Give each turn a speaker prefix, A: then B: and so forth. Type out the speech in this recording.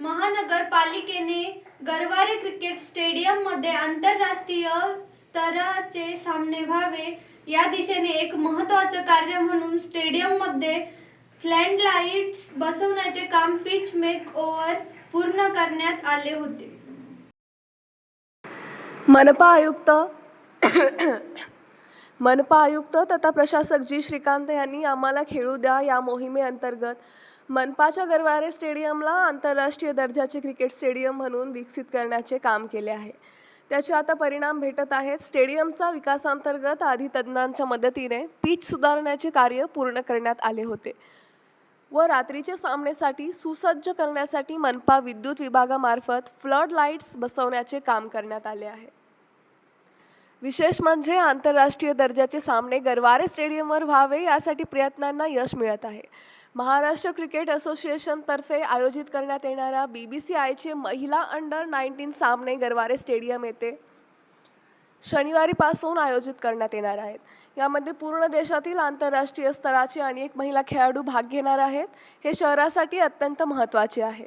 A: महानगरपालिकेने गरवारे क्रिकेट स्टेडियममध्ये आंतरराष्ट्रीय स्तराचे सामने व्हावे. या दिशेने एक महत्त्वाचं कार्य म्हणून स्टेडियममध्ये लाईट्स बसवण्याचे काम पिच मेक ओव्हर पूर्ण करण्यात आले होते.
B: मनपा आयुक्त मनपा आयुक्त तथा प्रशासक जी श्रीकांत यांनी आम्हाला खेळू द्या या मोहिमेअंतर्गत मनपाच्या गरवारे स्टेडियमला आंतरराष्ट्रीय दर्जाचे क्रिकेट स्टेडियम म्हणून विकसित करण्याचे काम केले आहे. त्याचे आता परिणाम भेटत आहेत. स्टेडियमचा विकासांतर्गत आधी तज्ज्ञांच्या मदतीने पीच सुधारण्याचे कार्य पूर्ण करण्यात आले होते. व रात्रीचे सामनेसाठी सुसज्ज करण्यासाठी मनपा विद्युत विभागामार्फत फ्लड लाईट्स बसवण्याचे काम करण्यात आले आहे. विशेष म्हणजे आंतरराष्ट्रीय दर्जाचे सामने गरवारे स्टेडियमवर व्हावे यासाठी प्रयत्नांना यश मिळत आहे. महाराष्ट्र क्रिकेट असोसिएशनतर्फे आयोजित करण्यात येणाऱ्या बी बी सी आयचे महिला अंडर नाईन्टीन सामने गरवारे स्टेडियम येथे शनिवारीपासून आयोजित करण्यात येणार आहेत. यामध्ये पूर्ण देशातील आंतरराष्ट्रीय स्तराचे अनेक महिला खेळाडू भाग घेणार आहेत. हे शहरासाठी अत्यंत महत्त्वाचे आहे.